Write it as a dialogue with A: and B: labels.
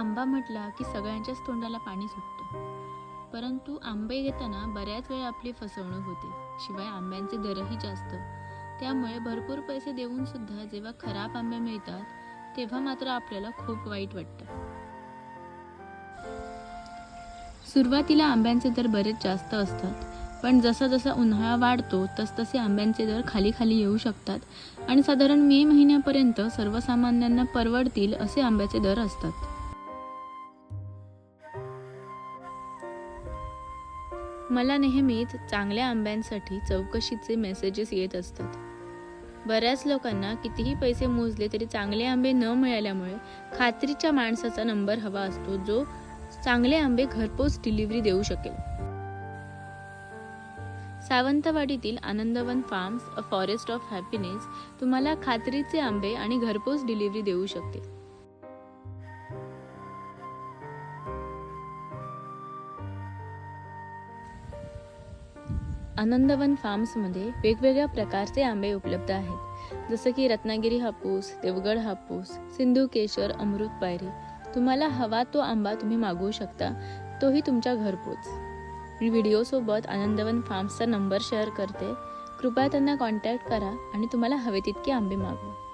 A: आंबा म्हटला की सगळ्यांच्याच तोंडाला पाणी सुटतं. परंतु आंबे घेताना बऱ्याच वेळा आपली फसवणूक होते. शिवाय आंब्यांचे दरही जास्त. त्यामुळे भरपूर पैसे देऊन सुद्धा जेव्हा खराब आंबे मिळतात तेव्हा मात्र आपल्याला खूप वाईट वाटतं. सुरुवातीला आंब्यांचे दर बरेच जास्त असतात. पण जसा जसा उन्हाळा वाढतो तसतसे आंब्यांचे दर खाली खाली येऊ शकतात आणि साधारण मे महिन्यापर्यंत सर्वसामान्यांना परवडतील असे आंब्याचे दर असतात. मला नेहमीच चांगल्या आंब्यांसाठी चौकशीचे मेसेजेस येत असतात. बऱ्याच लोकांना कितीही पैसे मोजले तरी चांगले आंबे न मिळाल्यामुळे खात्रीच्या माणसाचा नंबर हवा असतो जो चांगले आंबे घरपोच डिलिव्हरी देऊ शकेल. सावंतवाडीतील Anandvan farms a forest of happiness तुम्हाला खात्रीचे आंबे आणि घरपोच डिलिव्हरी देऊ शकते. आनंदवन फार्म्समध्ये वेगवेगळ्या प्रकारचे आंबे उपलब्ध आहेत. जसं की रत्नागिरी हापूस देवगड हापूस सिंधू केशर अमृत पायरी. तुम्हाला हवा तो आंबा तुम्ही मागवू शकता. तोही तुमच्या घरपोच. मी व्हिडिओसोबत आनंदवन फार्म्सचा नंबर शेअर करते. कृपया त्यांना कॉन्टॅक्ट करा आणि तुम्हाला हवे तितके आंबे मागवा.